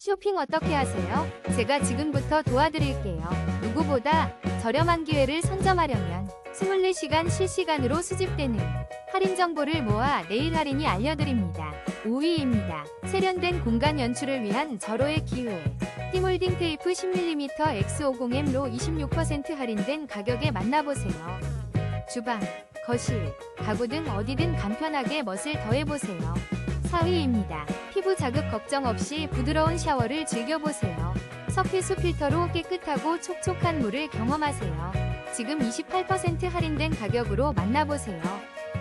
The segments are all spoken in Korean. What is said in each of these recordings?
쇼핑 어떻게 하세요? 제가 지금부터 도와드릴게요. 누구보다 저렴한 기회를 선점하려면 24시간 실시간으로 수집되는 할인 정보를 모아 내일 할인이 알려드립니다. 5위입니다. 세련된 공간 연출을 위한 절호의 기회. 티몰딩 테이프 10mm X50M로 26% 할인된 가격에 만나보세요. 주방, 거실, 가구 등 어디든 간편하게 멋을 더해보세요. 4위입니다. 피부 자극 걱정 없이 부드러운 샤워를 즐겨보세요. 석회수 필터로 깨끗하고 촉촉한 물을 경험하세요. 지금 28% 할인된 가격으로 만나보세요.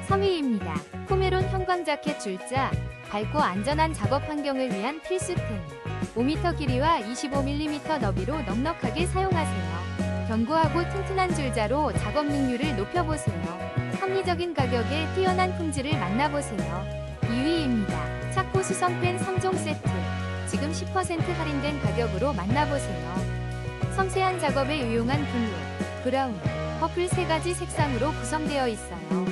3위입니다. 포메론 형광 자켓 줄자, 밝고 안전한 작업 환경을 위한 필수템. 5m 길이와 25mm 너비로 넉넉하게 사용하세요. 견고하고 튼튼한 줄자로 작업 능률을 높여보세요. 합리적인 가격에 뛰어난 품질을 만나보세요. 2위입니다. 수성펜 3종 세트. 지금 10% 할인된 가격으로 만나보세요. 섬세한 작업에 유용한 블루, 브라운, 퍼플 세 가지 색상으로 구성되어 있어요.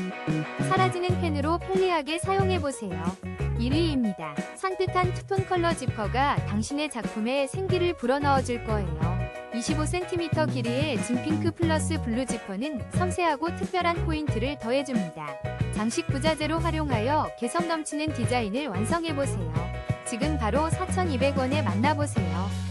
사라지는 펜으로 편리하게 사용해보세요. 1위입니다. 산뜻한 투톤 컬러 지퍼가 당신의 작품에 생기를 불어넣어줄 거예요. 25cm 길이의 진핑크 플러스 블루 지퍼는 섬세하고 특별한 포인트를 더해줍니다. 장식 부자재로 활용하여 개성 넘치는 디자인을 완성해보세요. 지금 바로 4,200원에 만나보세요.